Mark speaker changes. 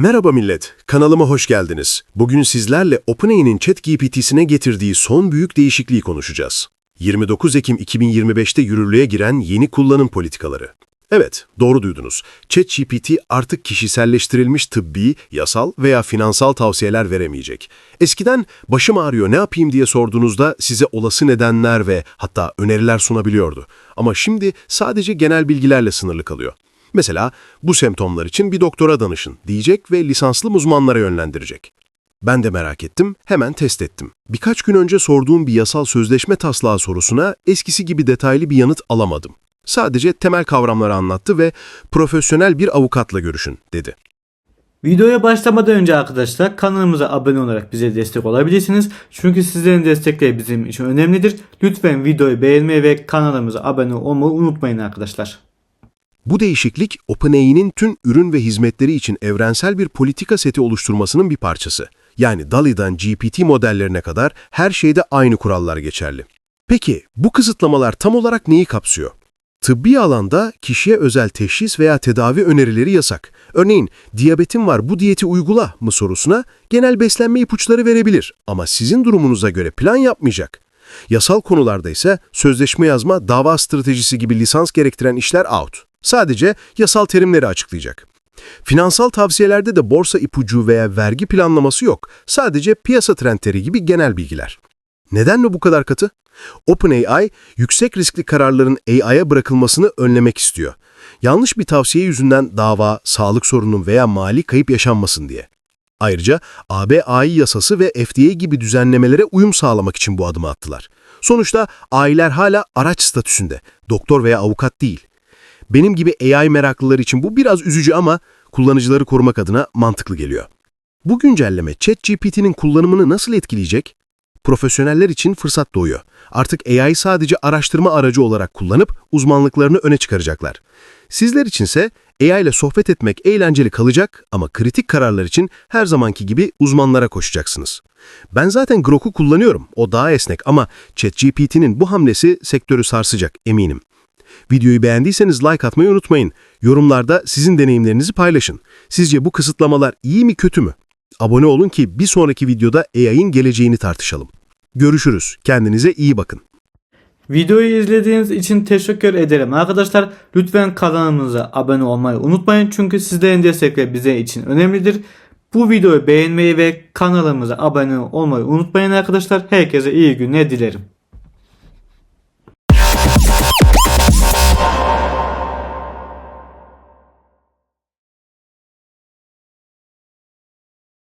Speaker 1: Merhaba millet, kanalıma hoş geldiniz. Bugün sizlerle OpenAI'nin ChatGPT'sine getirdiği son büyük değişikliği konuşacağız. 29 Ekim 2025'te yürürlüğe giren yeni kullanım politikaları. Evet, doğru duydunuz. ChatGPT artık kişiselleştirilmiş tıbbi, yasal veya finansal tavsiyeler veremeyecek. Eskiden başım ağrıyor ne yapayım diye sorduğunuzda size olası nedenler ve hatta öneriler sunabiliyordu. Ama şimdi sadece genel bilgilerle sınırlı kalıyor. Mesela bu semptomlar için bir doktora danışın diyecek ve lisanslı uzmanlara yönlendirecek. Ben de merak ettim, hemen test ettim. Birkaç gün önce sorduğum bir yasal sözleşme taslağı sorusuna eskisi gibi detaylı bir yanıt alamadım. Sadece temel kavramları anlattı ve profesyonel bir avukatla görüşün dedi.
Speaker 2: Videoya başlamadan önce arkadaşlar kanalımıza abone olarak bize destek olabilirsiniz. Çünkü sizlerin destekleri bizim için önemlidir. Lütfen videoyu beğenmeyi ve kanalımıza abone olmayı unutmayın arkadaşlar.
Speaker 1: Bu değişiklik OpenAI'nin tüm ürün ve hizmetleri için evrensel bir politika seti oluşturmasının bir parçası. Yani DALL-E'dan GPT modellerine kadar her şeyde aynı kurallar geçerli. Peki bu kısıtlamalar tam olarak neyi kapsıyor? Tıbbi alanda kişiye özel teşhis veya tedavi önerileri yasak. Örneğin diyabetin var bu diyeti uygula mı sorusuna genel beslenme ipuçları verebilir ama sizin durumunuza göre plan yapmayacak. Yasal konularda ise sözleşme yazma, dava stratejisi gibi lisans gerektiren işler out. Sadece yasal terimleri açıklayacak. Finansal tavsiyelerde de borsa ipucu veya vergi planlaması yok. Sadece piyasa trendleri gibi genel bilgiler. Neden mi bu kadar katı? OpenAI, yüksek riskli kararların AI'ya bırakılmasını önlemek istiyor. Yanlış bir tavsiye yüzünden dava, sağlık sorunu veya mali kayıp yaşanmasın diye. Ayrıca AB AI yasası ve FDA gibi düzenlemelere uyum sağlamak için bu adımı attılar. Sonuçta AI'ler hala araç statüsünde, doktor veya avukat değil. Benim gibi AI meraklılar için bu biraz üzücü ama kullanıcıları korumak adına mantıklı geliyor. Bu güncelleme ChatGPT'nin kullanımını nasıl etkileyecek? Profesyoneller için fırsat doğuyor. Artık AI sadece araştırma aracı olarak kullanıp uzmanlıklarını öne çıkaracaklar. Sizler içinse AI ile sohbet etmek eğlenceli kalacak ama kritik kararlar için her zamanki gibi uzmanlara koşacaksınız. Ben zaten Grok'u kullanıyorum, o daha esnek ama ChatGPT'nin bu hamlesi sektörü sarsacak eminim. Videoyu beğendiyseniz like atmayı unutmayın. Yorumlarda sizin deneyimlerinizi paylaşın. Sizce bu kısıtlamalar iyi mi kötü mü? Abone olun ki bir sonraki videoda AI'ın geleceğini tartışalım. Görüşürüz. Kendinize iyi bakın.
Speaker 2: Videoyu izlediğiniz için teşekkür ederim arkadaşlar. Lütfen kanalımıza abone olmayı unutmayın. Çünkü sizlerin destekleri bize için önemlidir. Bu videoyu beğenmeyi ve kanalımıza abone olmayı unutmayın arkadaşlar. Herkese iyi günler dilerim.